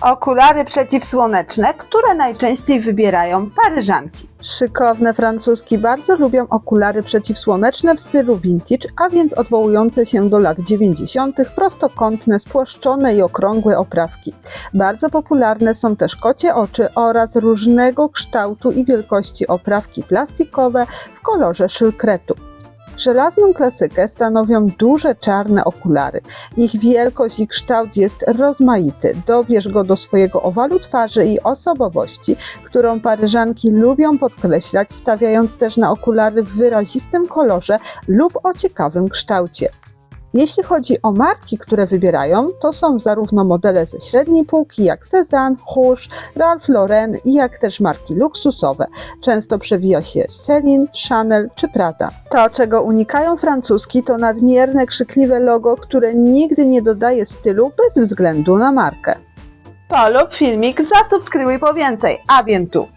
Okulary przeciwsłoneczne, które najczęściej wybierają Paryżanki. Szykowne francuski bardzo lubią okulary przeciwsłoneczne w stylu vintage, a więc odwołujące się do lat 90., prostokątne, spłaszczone i okrągłe oprawki. Bardzo popularne są też kocie oczy oraz różnego kształtu i wielkości oprawki plastikowe w kolorze szylkretu. Żelazną klasykę stanowią duże czarne okulary. Ich wielkość i kształt jest rozmaity. Dobierz go do swojego owalu twarzy i osobowości, którą Paryżanki lubią podkreślać, stawiając też na okulary w wyrazistym kolorze lub o ciekawym kształcie. Jeśli chodzi o marki, które wybierają, to są zarówno modele ze średniej półki jak Cezanne, Rouge, Ralph Lauren jak też marki luksusowe. Często przewija się Celine, Chanel czy Prada. To, czego unikają francuski, to nadmierne, krzykliwe logo, które nigdy nie dodaje stylu bez względu na markę. Polub filmik, zasubskrybuj po więcej, a bien tu.